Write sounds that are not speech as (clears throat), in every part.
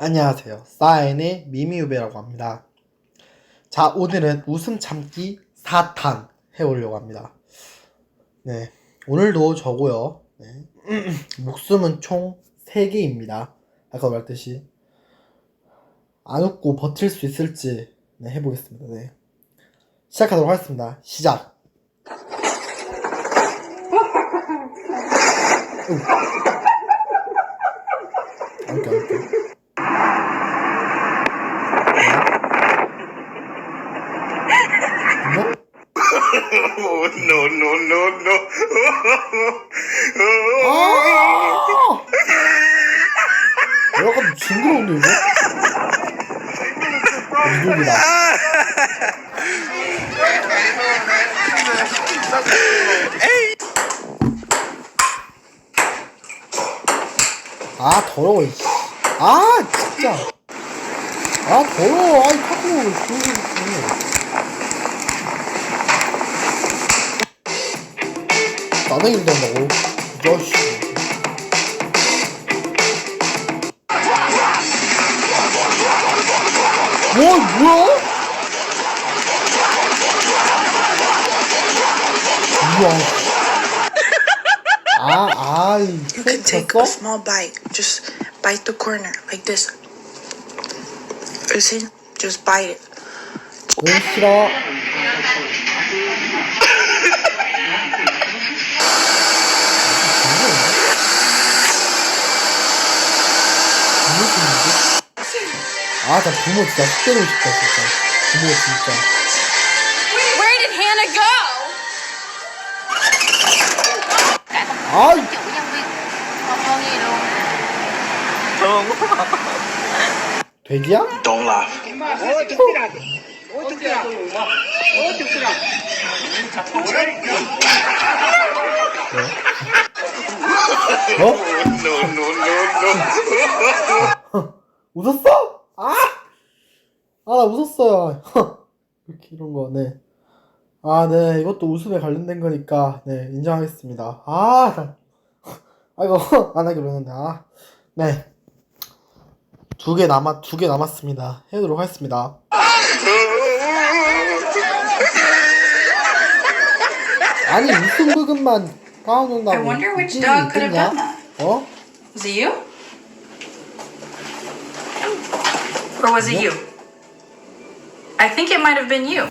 안녕하세요. 사인의 미미우베라고 합니다. 자, 오늘은 웃음 참기 4탄 해보려고 합니다. 네. 오늘도 저고요. 네. (clears throat) 목숨은 총 3개입니다. 아까 말했듯이. 안 웃고 버틸 수 있을지 네, 해보겠습니다. 네. 시작하도록 하겠습니다. 시작! 안 웃겨. 뭐? Oh no no no! 아! 약간 징그러운데 이거? 이득이다. 아 더러워. 이 씨. 아 진짜. 아 더러워. 아이 카톡 그러고 있어. 나는 일도 한다고. 야씨. 뭐 뭐야? 우와. 아, 아, 이 You can take a 쳤어? small bite. Just bite the corner like this. You see? Just bite it. 응, 싫어. 아, 나 부모 진짜 훅 때리고 싶다, 진짜. 부모 진짜. Where did Hannah go? 아이. 돼지야? Don't laugh. 어? No no no no! 웃었어? 아! 아, 나 웃었어요. (laughs) 이렇게 이런 거, 네. 아, 네. 이것도 웃음에 관련된 거니까, 네. 인정하겠습니다. 아, 나. (laughs) 아이고, (laughs) 안 하기로 했는데, 아. 네. 두 개 남았, 두 개 남았습니다. 해보도록 하겠습니다. 아니, 웃음 부금만 까놓는다고. I wonder which dog could have done that. 어? Was it you? Or was it you? I think it might have been you.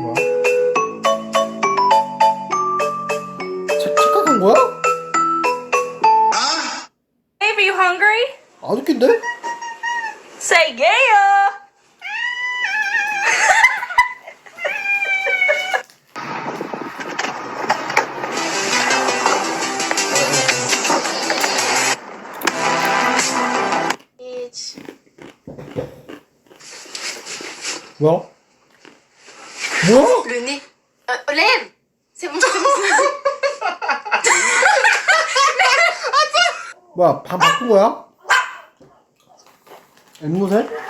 뭐야? 착, 착각한 거야? Babe, are you hungry? 안 웃긴데? Say yeah. Euh, C'est bon, c'est bon. c'est bon. 뭐야, 반 바꾼 거야? 앵무새?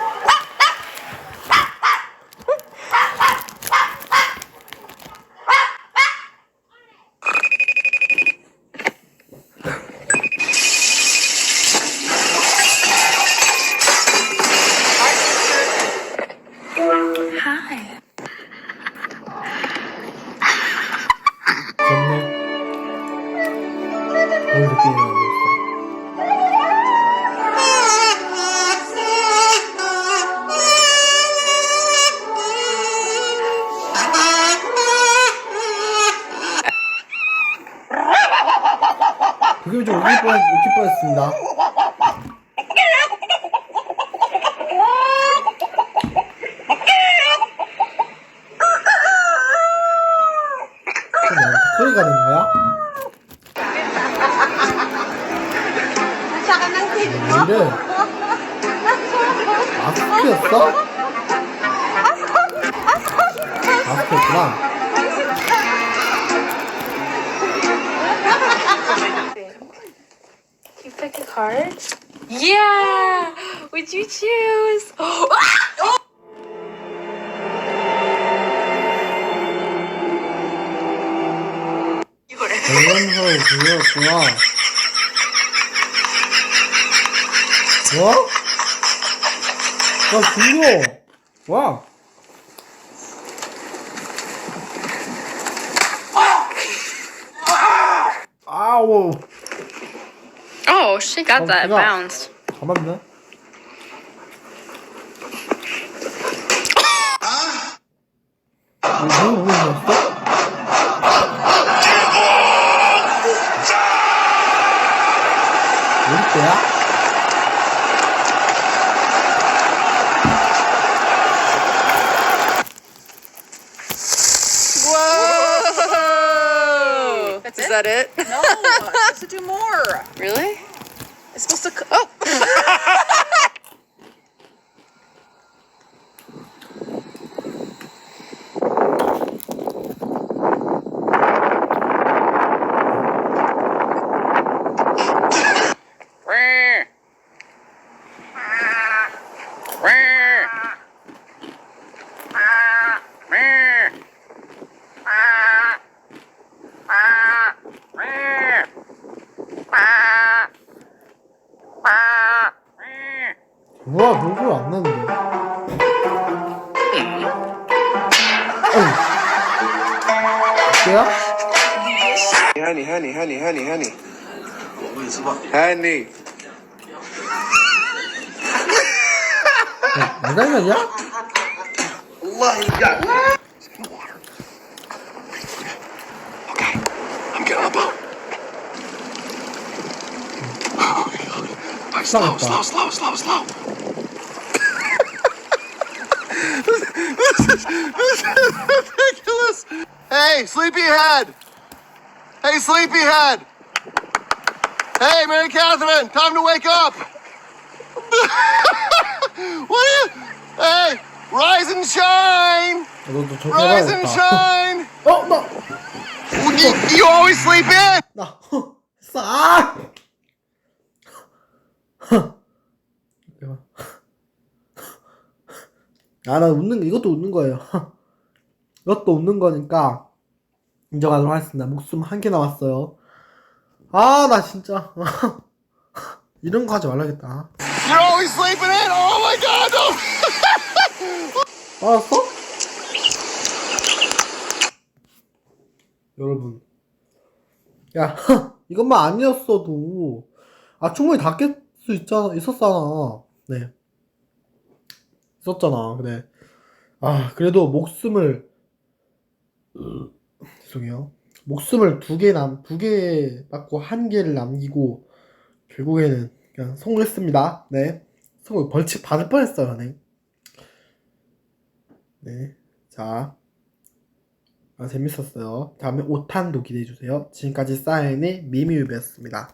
나한테 소리가 되는 거야? 왜 이래? 마스크였어? 마스크였구나. cards? Yeah! Would you choose? Oh! Ah! oh! 발렌허의 What? 와? 나 불려. 와. Ow! Oh, she got Oh, that yeah. bounce. 잡았네? 아! That's Is that it? No, it's supposed to do more. Really? It's supposed to. Oh, (laughs) 우와, 얼굴 안 나는데. 어이. 때야? Honey, honey, honey, honey, honey. Honey. 내 장난이야? I'm getting on the boat. slow, slow, slow, slow, slow. this is ridiculous. Hey, Sleepyhead. Hey, Sleepyhead. Hey, Mary Catherine, time to wake up. (laughs) what are you? Hey, rise and shine. Rise and shine. Oh, no. You, you always sleep in. No. (laughs) 아, 나 웃는, 거- 이것도 웃는 거예요. (laughs) 이것도 웃는 거니까 인정하도록 하겠습니다. 목숨 한 개 남았어요. 아, 나 진짜. (laughs) 이런 거 하지 말라겠다. You're always sleeping in. Oh my God. No. (laughs) 알았어? 여러분. 야, 이것만 아니었어도, 아, 충분히 다깰수 있잖아, 있었잖아. 네. 있었잖아, 그래. 아, 그래도 목숨을, 으, 죄송해요. 목숨을 두 개 남, 두개 받고 한 개를 남기고, 결국에는 그냥 성공했습니다. 네. 성공, 벌칙 받을 뻔했어요, 네. 네. 자. 아, 재밌었어요. 다음에 5탄도 기대해주세요. 지금까지 사인의 미미유비였습니다.